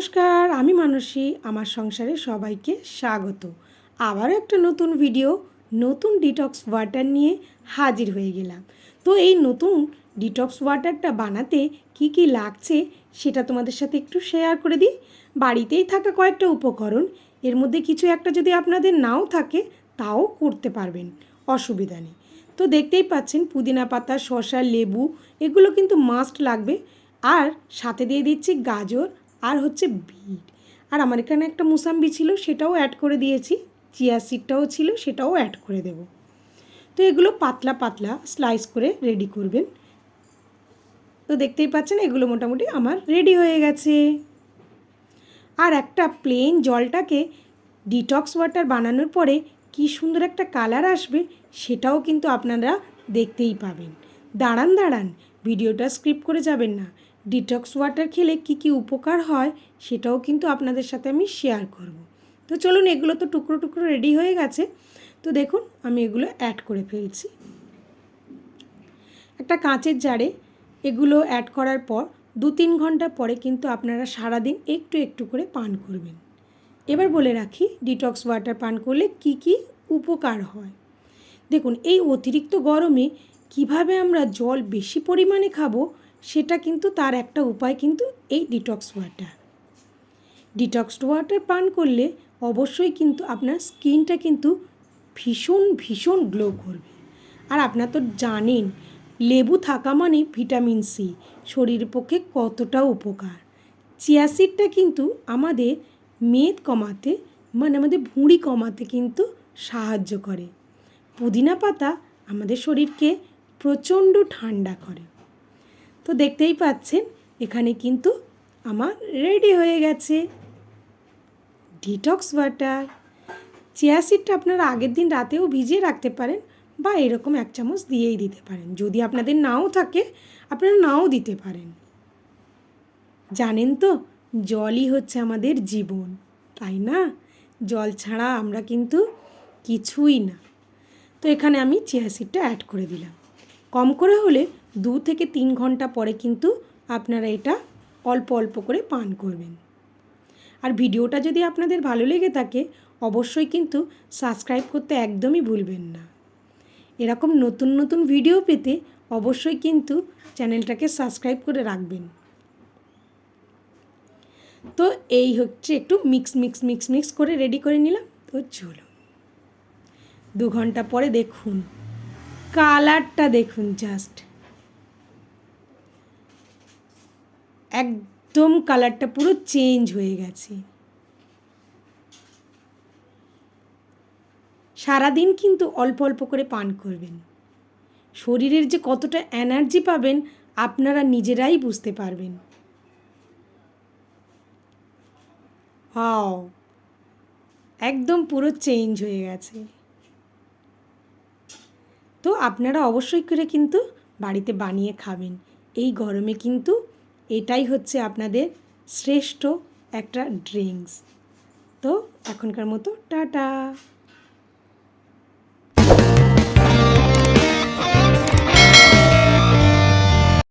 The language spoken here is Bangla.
নমস্কার, আমি মানসী, আমার সংসারে সবাইকে স্বাগত। আবারও একটা নতুন ভিডিও নতুন ডিটক্স ওয়াটার নিয়ে হাজির হয়ে গেলাম। তো এই নতুন ডিটক্স ওয়াটারটা বানাতে কি কি লাগছে সেটা তোমাদের সাথে একটু শেয়ার করে দিই। বাড়িতেই থাকা কয়েকটা উপকরণ, এর মধ্যে কিছু একটা যদি আপনাদের নাও থাকে, তাও করতে পারবেন, অসুবিধা নেই। তো দেখতেই পাচ্ছেন, পুদিনা পাতা, শসা, লেবু, এগুলো কিন্তু মাস্ট লাগবে। আর সাথে দিয়ে দিচ্ছি গাজর আর হচ্ছে বিট। আর আমার এখানে একটা মুসাম্বি ছিল, সেটাও অ্যাড করে দিয়েছি। চিয়া সিডটাও ছিল, সেটাও অ্যাড করে দেব। তো এগুলো পাতলা পাতলা স্লাইস করে রেডি করবেন। তো দেখতেই পাচ্ছেন, এগুলো মোটামুটি আমার রেডি হয়ে গেছে। আর একটা প্লেন জলটাকে ডিটক্স ওয়াটার বানানোর পরে কি সুন্দর একটা কালার আসবে, সেটাও কিন্তু আপনারা দেখতেই পাবেন। দাঁড়ান দাঁড়ান, ভিডিওটা স্ক্রিপ্ট করে যাবেন না। ডিটক্স ওয়াটার খেলে কি কি উপকার হয় সেটাও কিন্তু আপনাদের সাথে আমি শেয়ার করব। তো চলুন এগুলো তো টুকরো টুকরো রেডি হয়ে গেছে। তো দেখুন, আমি এগুলো অ্যাড করে ফেলছি। একটা কাঁচের জারে এগুলো অ্যাড করার পর দু তিন ঘণ্টা পরে কিন্তু আপনারা সারাদিন একটু একটু করে পান করবেন। এবার বলে রাখি ডিটক্স ওয়াটার পান করলে কি কি উপকার হয়? দেখুন, এই অতিরিক্ত গরমে কীভাবে আমরা জল বেশি পরিমাণে খাব সেটা কিন্তু তার একটা উপায় কিন্তু এই ডিটক্স ওয়াটার ডিটক্স ওয়াটার পান করলে অবশ্যই কিন্তু আপনার স্কিনটা কিন্তু ভীষণ ভীষণ গ্লো করবে। আর আপনার তো জানেন, লেবু থাকা মানে ভিটামিন সি শরীরের পক্ষে কতটা উপকার। চিয়াসিডটা কিন্তু আমাদের মেদ কমাতে মানে আমাদের ভুঁড়ি কমাতে কিন্তু সাহায্য করে। পুদিনা পাতা আমাদের শরীরকে প্রচণ্ড ঠান্ডা করে। তো দেখতেই পাচ্ছেন, এখানে কিন্তু আমার রেডি হয়ে গেছে। ডিটক্স ওয়াটার চিয়া সিডটা আপনারা আগের দিন রাতেও ভিজিয়ে রাখতে পারেন বা এরকম এক চামচ দিয়েই দিতে পারেন। যদি আপনাদের নাও থাকে, আপনারা নাও দিতে পারেন। জানেন তো, জলই হচ্ছে আমাদের জীবন, তাই না? জল ছাড়া আমরা কিন্তু কিছুই না। তো এখানে আমি চিয়া সিডটা অ্যাড করে দিলাম। কম করে হলে দু থেকে তিন ঘণ্টা পরে কিন্তু আপনারা এটা অল্প অল্প করে পান করবেন। আর ভিডিওটা যদি আপনাদের ভালো লেগে থাকে, অবশ্যই কিন্তু সাবস্ক্রাইব করতে একদমই ভুলবেন না। এরকম নতুন নতুন ভিডিও পেতে অবশ্যই কিন্তু চ্যানেলটাকে সাবস্ক্রাইব করে রাখবেন। তো এই হচ্ছে একটু মিক্স মিক্স মিক্স মিক্স করে রেডি করে নিলাম। তো চলো দু ঘণ্টা পরে দেখুন। কালারটা দেখুন জাস্ট একদম কালারটা পুরো চেঞ্জ হয়ে গেছে। সারাদিন কিন্তু অল্প অল্প করে পান করবেন। শরীরের যে কতটা এনার্জি পাবেন, আপনারা নিজেরাই বুঝতে পারবেন। হাও একদম পুরো চেঞ্জ হয়ে গেছে। তো আপনারা অবশ্যই করে কিন্তু বাড়িতে বানিয়ে খাবেন। এই গরমে কিন্তু এটাই হচ্ছে আপনাদের শ্রেষ্ঠ একটা ড্রিঙ্কস। তো এখনকার মতো টাটা।